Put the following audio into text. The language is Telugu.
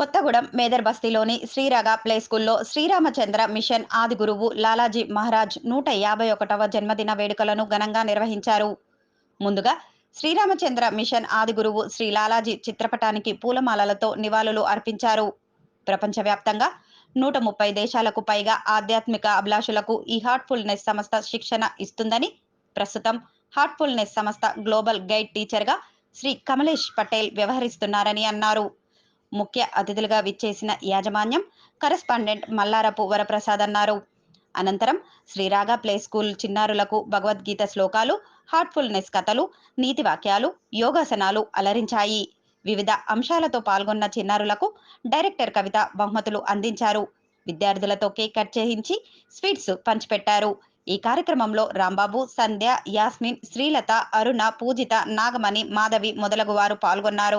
కొత్తగూడెం మేదర్ బస్తీలోని శ్రీరాగ ప్లే స్కూల్లో శ్రీరామచంద్ర మిషన్ ఆది గురువు లాలాజీ మహారాజ్ నూట యాభై ఒకటవ జన్మదిన వేడుకలను ఘనంగా నిర్వహించారు. ముందుగా శ్రీరామచంద్ర మిషన్ ఆది గురువు శ్రీ లాలాజీ చిత్రపటానికి పూలమాలలతో నివాళులు అర్పించారు. ప్రపంచవ్యాప్తంగా నూట ముప్పై దేశాలకు పైగా ఆధ్యాత్మిక అభిలాషులకు ఈ హార్ట్ఫుల్నెస్ సంస్థ శిక్షణ ఇస్తుందని ప్రస్తుతం హార్ట్ఫుల్నెస్ సంస్థ గ్లోబల్ గైడ్ టీచర్గా శ్రీ కమలేష్ పటేల్ వ్యవహరిస్తున్నారని అన్నారు. ముఖ్య అతిథులుగా విచ్చేసిన యాజమాన్యం కరెస్పాండెంట్ మల్లారపు వరప్రసాద్ అన్నారు. అనంతరం శ్రీరాగ ప్లే స్కూల్ చిన్నారులకు భగవద్గీత శ్లోకాలు హార్ట్ఫుల్నెస్ కథలు నీతి వాక్యాలు యోగాసనాలు అలరించాయి. వివిధ అంశాలతో పాల్గొన్న చిన్నారులకు డైరెక్టర్ కవిత బహుమతులు అందించారు. విద్యార్థులతో కేక్ కట్ చేయించి స్వీట్స్ పంచిపెట్టారు. ఈ కార్యక్రమంలో రాంబాబు సంధ్య యాస్మిన్ శ్రీలత అరుణ పూజిత నాగమణి మాధవి మొదలగు వారు పాల్గొన్నారు.